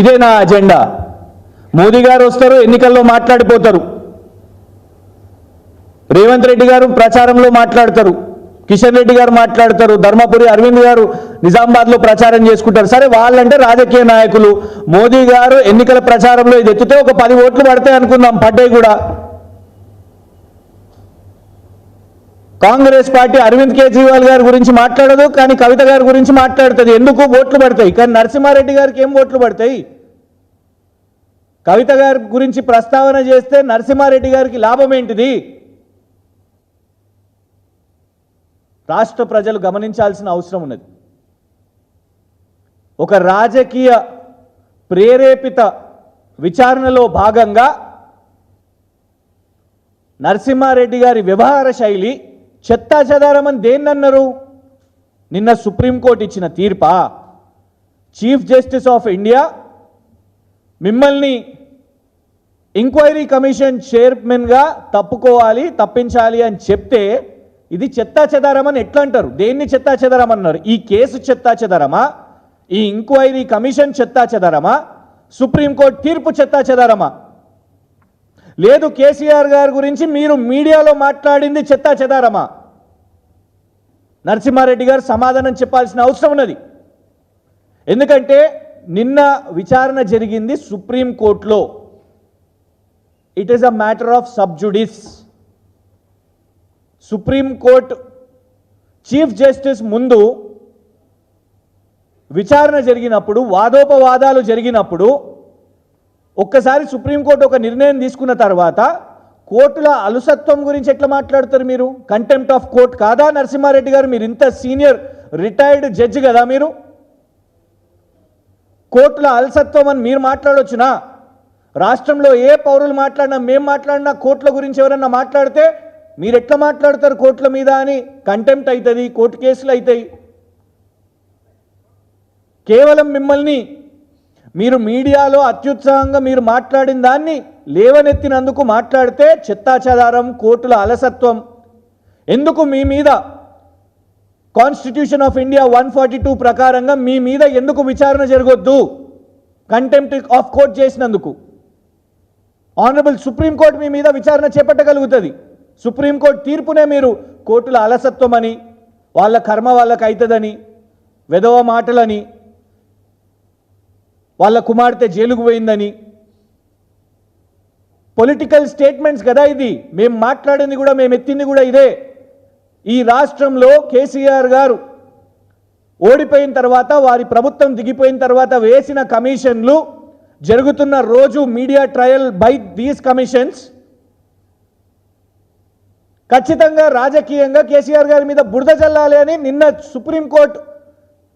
ఇదే నా అజెండా. మోదీ గారు వస్తారు ఎన్నికల్లో మాట్లాడిపోతారు. రేవంత్ రెడ్డి గారు ప్రచారంలో మాట్లాడతారు. కిషన్ రెడ్డి గారు మాట్లాడతారు. ధర్మపురి అరవింద్ గారు నిజామాబాద్లో ప్రచారం చేసుకుంటారు. సరే వాళ్ళంటే రాజకీయ నాయకులు. మోదీ గారు ఎన్నికల ప్రచారంలో ఇది ఎత్తితే ఒక పది ఓట్లు పడతాయి అనుకుందాం పడ్డాయి కూడా. కాంగ్రెస్ పార్టీ అరవింద్ కేజ్రీవాల్ గారి గురించి మాట్లాడదు కానీ కవిత గారి గురించి మాట్లాడుతుంది. ఎందుకు ఓట్లు పడతాయి? కానీ నరసింహారెడ్డి గారికి ఏం ఓట్లు పడతాయి? కవిత గారి గురించి ప్రస్తావన చేస్తే నరసింహారెడ్డి గారికి లాభం ఏంటిది? రాష్ట్ర ప్రజలు గమనించాల్సిన అవసరం ఉన్నది. ఒక రాజకీయ ప్రేరేపిత విచారణలో భాగంగా నరసింహారెడ్డి గారి వ్యవహార శైలి చెత్తా చెదారమని దేన్నన్నారు? నిన్న సుప్రీంకోర్టు ఇచ్చిన తీర్పా? Chief justice of India? మిమ్మల్ని ఎంక్వైరీ కమిషన్ చైర్మన్గా తప్పుకోవాలి తప్పించాలి అని చెప్తే ఇది చెత్తా చెదారం అని ఎట్లా అంటారు దేన్ని చెత్తా చెదారం అన్నారు ఈ కేసు చెత్తా చెదారమా ఈ ఎంక్వైరీ కమిషన్ చెత్తా చెదారమా సుప్రీంకోర్టు తీర్పు చెత్తా చెదారమా లేదు కేసీఆర్ గారి గురించి మీరు మీడియాలో మాట్లాడింది చెత్తా చెదారమా నరసింహారెడ్డి గారు సమాధానం చెప్పాల్సిన అవసరం ఉన్నది. ఎందుకంటే నిన్న విచారణ జరిగింది సుప్రీంకోర్టులో. It is a matter of sub judice supreme court chief justice ముందు విచారణ జరిగినప్పుడు వాదోపవాదాలు జరిగినప్పుడు ఒక్కసారి సుప్రీంకోర్టు ఒక నిర్ణయం తీసుకున్న తర్వాత కోర్టుల అలుసత్వం గురించి ఎట్లా మాట్లాడతారు మీరు? కంటెంప్ట్ ఆఫ్ కోర్ట్ కాదా నరసింహారెడ్డి గారు? మీరు ఇంత సీనియర్ రిటైర్డ్ జడ్జి కదా మీరు? కోర్టుల అలసత్వం అని మీరు మాట్లాడొచ్చునా? రాష్ట్రంలో ఏ పౌరులు మాట్లాడినా మేము మాట్లాడినా కోర్టుల గురించి ఎవరన్నా మాట్లాడితే మీరు ఎట్లా మాట్లాడతారు కోర్టుల మీద అని? కంటెంప్ట్ అవుతుంది కోర్టు కేసులు అవుతాయి కేవలం మిమ్మల్ని మీరు మీడియాలో అత్యుత్సాహంగా మీరు మాట్లాడిన దాన్ని లేవనెత్తినందుకు మాట్లాడితే చెత్తాచెదారం కోర్టుల అలసత్వం. ఎందుకు మీ మీద? Constitution of India one forty two ప్రకారంగా మీ మీద ఎందుకు విచారణ జరగొద్దు? కంటెంప్ట్ ఆఫ్ కోర్ట్ చేసినందుకు. ఆనరబుల్ సుప్రీంకోర్టు మీ మీద విచారణ చేపట్టగలుగుతుంది. సుప్రీంకోర్టు తీర్పునే మీరు కోర్టుల అలసత్వమని వాళ్ళ కర్మ వాళ్ళకి అవుతుందని వెధవ మాటలని వాళ్ళ కుమార్తె జైలుకు పోయిందని. పొలిటికల్ స్టేట్మెంట్స్ కదా ఇది. మేము మాట్లాడింది కూడా మేము ఎత్తింది కూడా ఇదే. ఈ రాష్ట్రంలో కేసీఆర్ గారు ఓడిపోయిన తర్వాత వారి ప్రభుత్వం దిగిపోయిన తర్వాత వేసిన కమిషన్లు జరుగుతున్న రోజు media trial by these commissions. ఖచ్చితంగా రాజకీయంగా కేసీఆర్ గారి మీద బురద చల్లాలి అని నిన్న సుప్రీంకోర్టు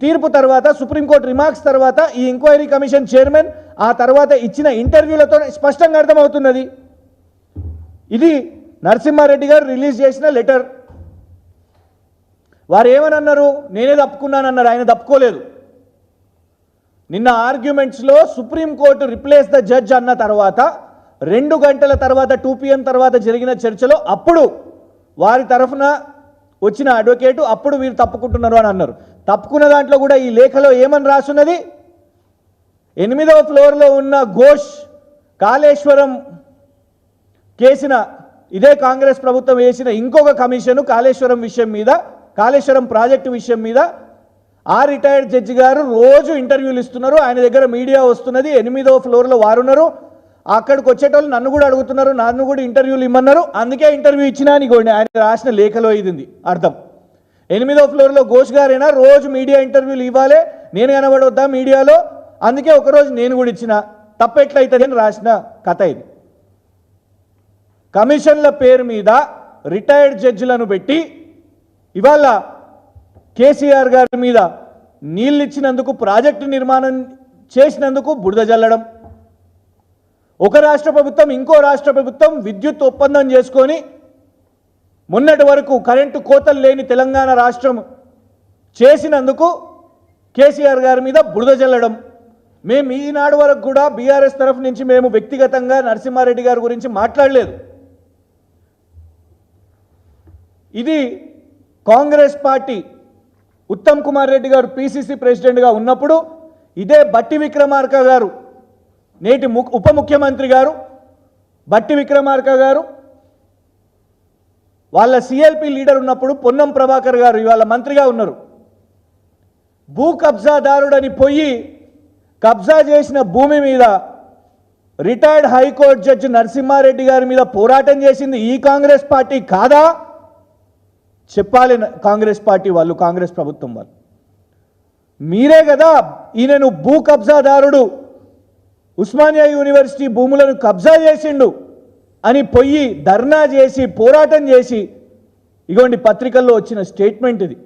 తీర్పు తర్వాత సుప్రీంకోర్టు రిమార్క్స్ తర్వాత ఈ ఎంక్వైరీ కమిషన్ చైర్మన్ ఆ తర్వాత ఇచ్చిన ఇంటర్వ్యూలతో స్పష్టంగా అర్థమవుతున్నది. ఇది నరసింహారెడ్డి గారు రిలీజ్ చేసిన లెటర్ వారు ఏమని అన్నారు నేనే తప్పుకున్నానన్నారు ఆయన తప్పుకోలేదు. నిన్న ఆర్గ్యుమెంట్స్లో supreme court replace the judge అన్న తర్వాత రెండు గంటల తర్వాత టూ పిఎం తర్వాత జరిగిన చర్చలో అప్పుడు వారి తరఫున వచ్చిన అడ్వకేటు అప్పుడు వీరు తప్పుకుంటున్నారు అని అన్నారు. తప్పుకున్న దాంట్లో కూడా ఈ లేఖలో ఏమని రాసున్నది? ఎనిమిదవ ఫ్లోర్లో ఉన్న ఘోష్ కాళేశ్వరం కేసిన ఇదే కాంగ్రెస్ ప్రభుత్వం వేసిన ఇంకొక కమిషను కాళేశ్వరం విషయం మీద కాళేశ్వరం ప్రాజెక్టు విషయం మీద ఆ రిటైర్డ్ జడ్జి గారు రోజు ఇంటర్వ్యూలు ఇస్తున్నారు. ఆయన దగ్గర మీడియా వస్తున్నది. ఎనిమిదవ ఫ్లోర్లో వారున్నారు అక్కడికి వచ్చేటోళ్ళు నన్ను కూడా అడుగుతున్నారు. నన్ను కూడా ఇంటర్వ్యూలు ఇమ్మన్నారు. అందుకే ఇంటర్వ్యూ ఇచ్చినా అని కూడా ఆయన రాసిన లేఖలో ఇది అర్థం. ఎనిమిదో ఫ్లోర్లో ఘోష్ గారైనా? రోజు మీడియా ఇంటర్వ్యూలు ఇవ్వాలి. నేను కనబడొద్దా మీడియాలో? అందుకే ఒకరోజు నేను కూడా ఇచ్చిన తప్పెట్లయితుంది అని రాసిన కథ ఇది. కమిషన్ల పేరు మీద రిటైర్డ్ జడ్జిలను పెట్టి ఇవాళ కేసీఆర్ గారి మీద నీళ్ళు ఇచ్చినందుకు ప్రాజెక్టు నిర్మాణం చేసినందుకు బురద జల్లడం. ఒక రాష్ట్ర ప్రభుత్వం ఇంకో రాష్ట్ర ప్రభుత్వం విద్యుత్ ఒప్పందం చేసుకొని మొన్నటి వరకు కరెంటు కోతలు లేని తెలంగాణ రాష్ట్రం చేసినందుకు కేసీఆర్ గారి మీద బురద జల్లడం. మేము ఈనాడు వరకు కూడా బీఆర్ఎస్ తరఫు నుంచి మేము వ్యక్తిగతంగా నరసింహారెడ్డి గారి గురించి మాట్లాడలేదు. ఇది కాంగ్రెస్ పార్టీ ఉత్తమ్ కుమార్ రెడ్డి గారు పిసిసి ప్రెసిడెంట్గా ఉన్నప్పుడు ఇదే బట్టి విక్రమార్క గారు నేటి ము ఉప ముఖ్యమంత్రి గారు బట్టి విక్రమార్క గారు వాళ్ళ సిఎల్పి లీడర్ ఉన్నప్పుడు పొన్నం ప్రభాకర్ గారు ఇవాళ మంత్రిగా ఉన్నారు. భూ కబ్జాదారుడని పోయి కబ్జా చేసిన భూమి మీద రిటైర్డ్ హైకోర్టు జడ్జి నరసింహారెడ్డి గారి మీద పోరాటం చేసింది ఈ కాంగ్రెస్ పార్టీ కాదా? చెప్పాలి కాంగ్రెస్ పార్టీ వాళ్ళు కాంగ్రెస్ ప్రభుత్వం వాళ్ళు. మీరే కదా ఈయనను భూ కబ్జాదారుడు. ఉస్మానియా యూనివర్సిటీ భూములను కబ్జా చేసిండు. అని పొయ్యి ధర్నా చేసి పోరాటం చేసి ఇగోండి పత్రికల్లో వచ్చిన స్టేట్మెంట్ ఇది.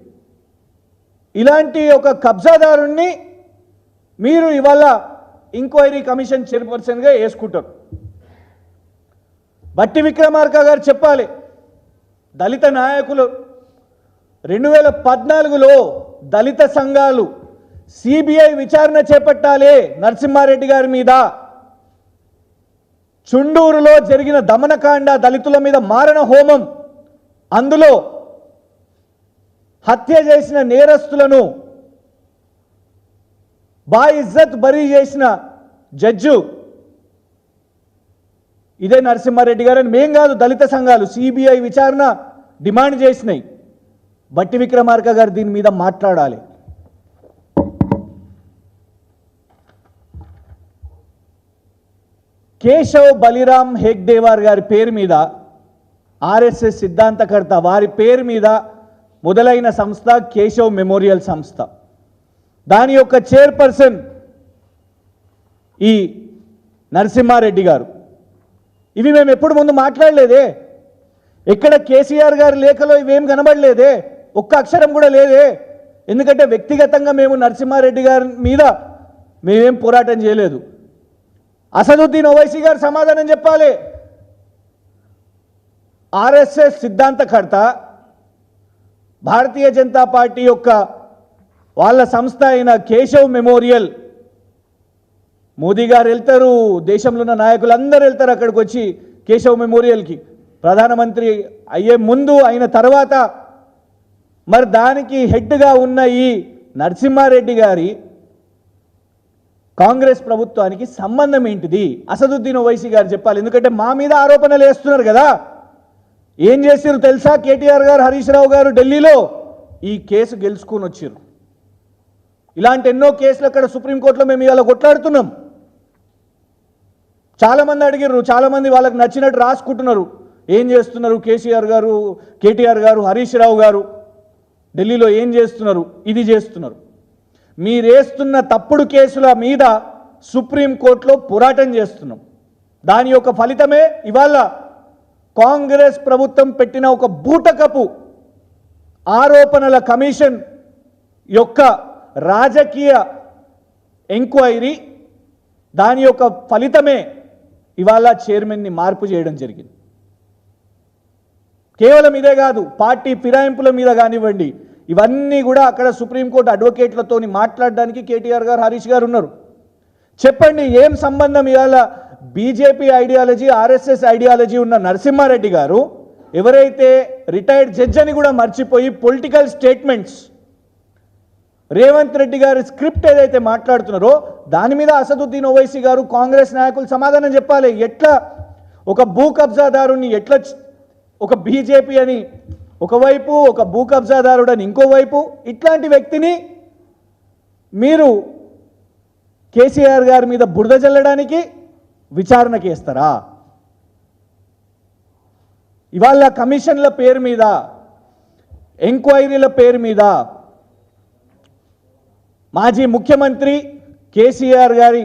ఇలాంటి ఒక కబ్జాదారుణ్ణి మీరు ఇవాళ ఎంక్వైరీ కమిషన్ చైర్పర్సన్గా వేసుకుంటారు బట్టి విక్రమార్క గారు చెప్పాలి దళిత నాయకులు రెండు వేల పద్నాలుగులో దళిత సంఘాలు సిబిఐ విచారణ చేపట్టాలి నరసింహారెడ్డి గారి మీద. చుండూరులో జరిగిన దమనకాండ దళితుల మీద మారణ హోమం. అందులో హత్య చేసిన నేరస్తులను బా ఇజ్జత్ బరీ చేసిన జడ్జు ఇదే నరసింహారెడ్డి గారు మేం కాదు దళిత సంఘాలు సిబిఐ విచారణ డిమాండ్ చేసినాయి. బట్టి విక్రమార్క గారు దీని మీద మాట్లాడాలి. కేశవ్ బలిరామ్ హెగ్దేవార్ గారి పేరు మీద ఆర్ఎస్ఎస్ సిద్ధాంతకర్త వారి పేరు మీద మొదలైన సంస్థ కేశవ్ మెమోరియల్ సంస్థ. దాని యొక్క చైర్పర్సన్ ఈ నరసింహారెడ్డి గారు. ఇవి మేము ఎప్పుడు ముందు మాట్లాడలేదే. ఎక్కడ కేసీఆర్ గారి లేఖలో ఇవేం కనబడలేదే. ఒక్క అక్షరం కూడా లేదే. ఎందుకంటే వ్యక్తిగతంగా మేము నరసింహారెడ్డి గారి మీద మేమేం పోరాటం చేయలేదు. అసదుద్దీన్ ఓవైసీ గారు సమాధానం చెప్పాలి. ఆర్ఎస్ఎస్ సిద్ధాంతకర్త భారతీయ జనతా పార్టీ యొక్క వాళ్ళ సంస్థ అయిన కేశవ్ మెమోరియల్. మోదీ గారు వెళ్తారు దేశంలో ఉన్న నాయకులు అందరు వెళ్తారు అక్కడికి వచ్చి కేశవ్ మెమోరియల్కి. ప్రధానమంత్రి అయ్యే ముందు అయిన తర్వాత మరి దానికి హెడ్గా ఉన్న ఈ నరసింహారెడ్డి గారి కాంగ్రెస్ ప్రభుత్వానికి సంబంధం ఏంటిది? అసదుద్దీన్ ఓవైసీ గారు చెప్పాలి. ఎందుకంటే మా మీద ఆరోపణలు వేస్తున్నారు కదా. ఏం చేసారు తెలుసా? కేటీఆర్ గారు హరీష్ రావు గారు ఢిల్లీలో? ఈ కేసు గెలుచుకొని వచ్చారు ఇలాంటి ఎన్నో కేసులు అక్కడ సుప్రీంకోర్టులో మేము ఇవాళ కొట్లాడుతున్నాం. చాలామంది అడిగారు చాలామంది వాళ్ళకి నచ్చినట్టు రాసుకుంటున్నారు. ఏం చేస్తున్నారు కేసీఆర్ గారు కేటీఆర్ గారు హరీష్ రావు గారు? ఢిల్లీలో ఏం చేస్తున్నారు? ఇది చేస్తున్నారు. మీరేస్తున్న తప్పుడు కేసుల మీద సుప్రీంకోర్టులో పోరాటం చేస్తున్నాం. దాని యొక్క ఫలితమే ఇవాళ కాంగ్రెస్ ప్రభుత్వం పెట్టిన ఒక బూటకపు ఆరోపణల కమిషన్ యొక్క రాజకీయ ఎంక్వైరీ దాని యొక్క ఫలితమే ఇవాళ చైర్మన్ని మార్పు చేయడం జరిగింది. కేవలం ఇదే కాదు పార్టీ ఫిరాయింపుల మీద కానివ్వండి ఇవన్నీ కూడా అక్కడ సుప్రీంకోర్టు అడ్వకేట్లతో మాట్లాడడానికి కేటీఆర్ గారు హరీష్ గారు ఉన్నారు. చెప్పండి ఏం సంబంధం ఇవాళ బీజేపీ ఐడియాలజీ ఆర్ఎస్ఎస్ ఐడియాలజీ ఉన్న నరసింహారెడ్డి గారు? ఎవరైతే రిటైర్డ్ జడ్జ్ అని కూడా మర్చిపోయి పొలిటికల్ స్టేట్మెంట్స్ రేవంత్ రెడ్డి గారి స్క్రిప్ట్ ఏదైతే మాట్లాడుతున్నారో దాని మీద అసదుద్దీన్ ఓవైసీ గారు కాంగ్రెస్ నాయకులు సమాధానం చెప్పాలి. ఎట్లా ఒక భూ కబ్జాదారుని ఎట్లా ఒక బీజేపీ అని ఒకవైపు ఒక భూ కబ్జాదారుడని ఇంకోవైపు ఇట్లాంటి వ్యక్తిని మీరు కేసీఆర్ గారి మీద బురద జల్లడానికి విచారణకి వేస్తారా? ఇవాళ కమిషన్ల పేరు మీద ఎంక్వైరీల పేరు మీద మాజీ ముఖ్యమంత్రి కేసీఆర్ గారి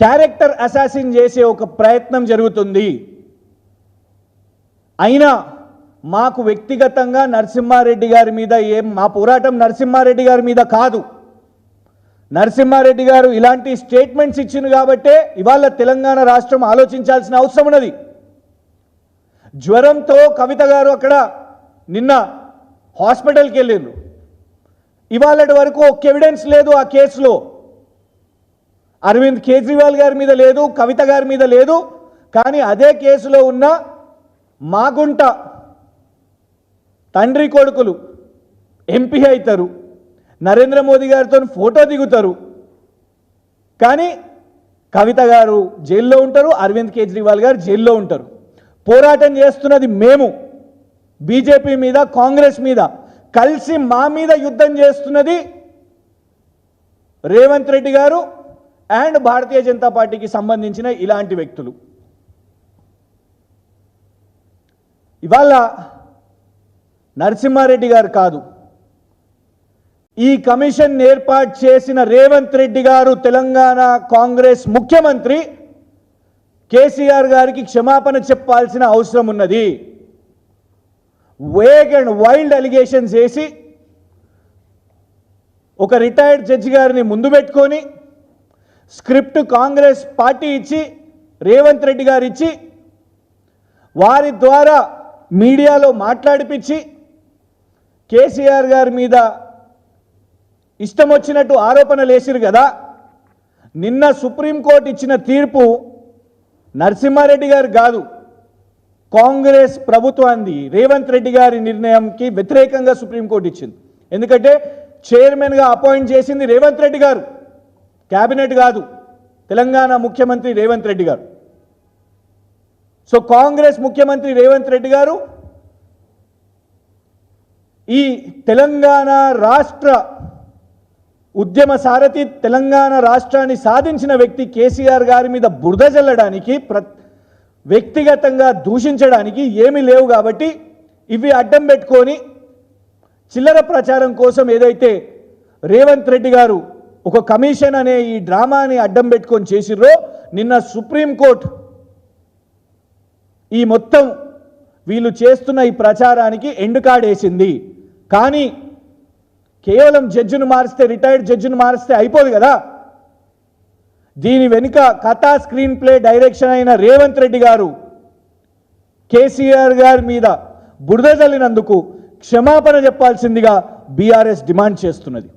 క్యారెక్టర్ అసాసిన్ చేసే ఒక ప్రయత్నం జరుగుతుంది. అయినా మాకు వ్యక్తిగతంగా నరసింహారెడ్డి గారి మీద ఏం మా పోరాటం నరసింహారెడ్డి గారి మీద కాదు. నరసింహారెడ్డి గారు ఇలాంటి స్టేట్మెంట్స్ ఇచ్చింది కాబట్టే ఇవాళ తెలంగాణ రాష్ట్రం ఆలోచించాల్సిన అవసరం ఉన్నది. జ్వరంతో కవిత గారు అక్కడ నిన్న హాస్పిటల్కి వెళ్ళిండ్రు. ఇవాళటి వరకు ఒక ఎవిడెన్స్ లేదు ఆ కేసులో. అరవింద్ కేజ్రీవాల్ గారి మీద లేదు కవిత గారి మీద లేదు కానీ అదే కేసులో ఉన్న మాగుంట తండ్రి కొడుకులు ఎంపీ అవుతారు నరేంద్ర మోదీ గారితో ఫోటో దిగుతారు. కానీ కవిత గారు జైల్లో ఉంటారు అరవింద్ కేజ్రీవాల్ గారు జైల్లో ఉంటారు. పోరాటం చేస్తున్నది మేము. బీజేపీ మీద కాంగ్రెస్ మీద కలిసి మా మీద యుద్ధం చేస్తున్నది రేవంత్ రెడ్డి గారు అండ్ భారతీయ జనతా పార్టీకి సంబంధించిన ఇలాంటి వ్యక్తులు. ఇవాళ నరసింహారెడ్డి గారు కాదు. ఈ కమిషన్ ఏర్పాటు చేసిన రేవంత్ రెడ్డి గారు తెలంగాణ కాంగ్రెస్ ముఖ్యమంత్రి కేసీఆర్ గారికి క్షమాపణ చెప్పాల్సిన అవసరం ఉన్నది. వేగ్ అండ్ వైల్డ్ అలిగేషన్స్ వేసి ఒక రిటైర్డ్ జడ్జి గారిని ముందు పెట్టుకొని స్క్రిప్ట్ కాంగ్రెస్ పార్టీ ఇచ్చి రేవంత్ రెడ్డి గారు ఇచ్చి వారి ద్వారా మీడియాలో మాట్లాడిపించి కేసీఆర్ గారి మీద ఇష్టం వచ్చినట్టు ఆరోపణలు వేసిరు కదా. నిన్న సుప్రీంకోర్టు ఇచ్చిన తీర్పు నరసింహారెడ్డి గారు కాదు కాంగ్రెస్ ప్రభుత్వాన్ని రేవంత్ రెడ్డి గారి నిర్ణయంకి వ్యతిరేకంగా సుప్రీంకోర్టు ఇచ్చింది. ఎందుకంటే చైర్మన్గా అపాయింట్ చేసింది రేవంత్ రెడ్డి గారు క్యాబినెట్ కాదు తెలంగాణ ముఖ్యమంత్రి రేవంత్ రెడ్డి గారు. సో కాంగ్రెస్ ముఖ్యమంత్రి రేవంత్ రెడ్డి గారు ఈ తెలంగాణ రాష్ట్ర ఉద్యమ సారథి తెలంగాణ రాష్ట్రాన్ని సాధించిన వ్యక్తి కేసీఆర్ గారి మీద బురద జల్లడానికి ప్ర వ్యక్తిగతంగా దూషించడానికి ఏమీ లేవు కాబట్టి ఇవి అడ్డం పెట్టుకొని చిల్లర ప్రచారం కోసం ఏదైతే రేవంత్ రెడ్డి గారు ఒక కమిషన్ అనే ఈ డ్రామాని అడ్డం పెట్టుకొని చేసిర్రో నిన్న సుప్రీంకోర్టు ఈ మొత్తం వీళ్ళు చేస్తున్న ఈ ప్రచారానికి ఎండుకాడేసింది కానీ కేవలం జడ్జిని మారిస్తే రిటైర్డ్ జడ్జిని మారిస్తే అయిపోదు కదా? దీని వెనుక కథా స్క్రీన్ ప్లే డైరెక్షన్ అయిన రేవంత్ రెడ్డి గారు కేసీఆర్ గారి మీద బురద జల్లినందుకు క్షమాపణ చెప్పాల్సిందిగా బీఆర్ఎస్ డిమాండ్ చేస్తున్నది.